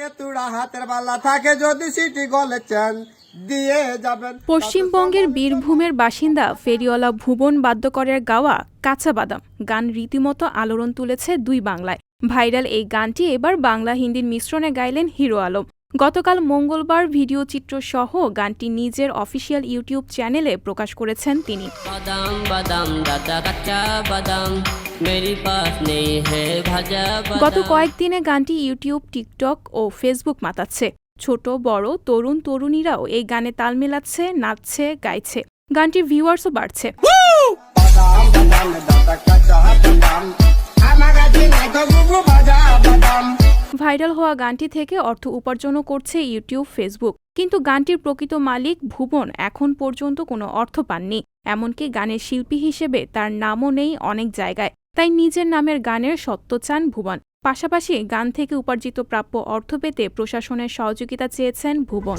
পায়ে হাতের বালা থাকে যদি সিটি গলে চান দিয়ে যাবেন। পশ্চিমবঙ্গের বীরভূমের বাসিন্দা ফেরিওয়ালা ভুবন বাদ্যকরের গাওয়া কাঁচা বাদাম। গান রীতিমতো আলোড়ন তুলেছে দুই বাংলায়। ভাইরাল এই গানটি এবার বাংলা হিন্দির মিশ্রণে গাইলেন হিরো আলম। গতকাল মঙ্গলবার ভিডিও চিত্র সহ গানটি নিজের অফিসিয়াল ইউটিউব চ্যানেলে প্রকাশ করেছেন তিনি। গত কয়েকদিনে গানটি ইউটিউব টিকটক ও ফেসবুক মাতাচ্ছে। ছোট বড় তরুণ তরুণীরাও এই গানে তাল মেলাচ্ছে নাচছে গাইছে। গানটির ভিউয়ার্সও বাড়ছে। ভাইরাল হওয়া গানটি থেকে অর্থ উপার্জনও করছে ইউটিউব, ফেসবুক। কিন্তু গানটির প্রকৃত মালিক ভুবন এখন পর্যন্ত কোনো অর্থ পাননি। এমনকি গানের শিল্পী হিসেবে তার নামও নেই অনেক জায়গায়। তাই নিজের নামের গানের সত্য চান ভুবন। পাশাপাশি গান থেকে উপার্জিত প্রাপ্য অর্থ পেতে প্রশাসনের সহযোগিতা চেয়েছেন ভুবন।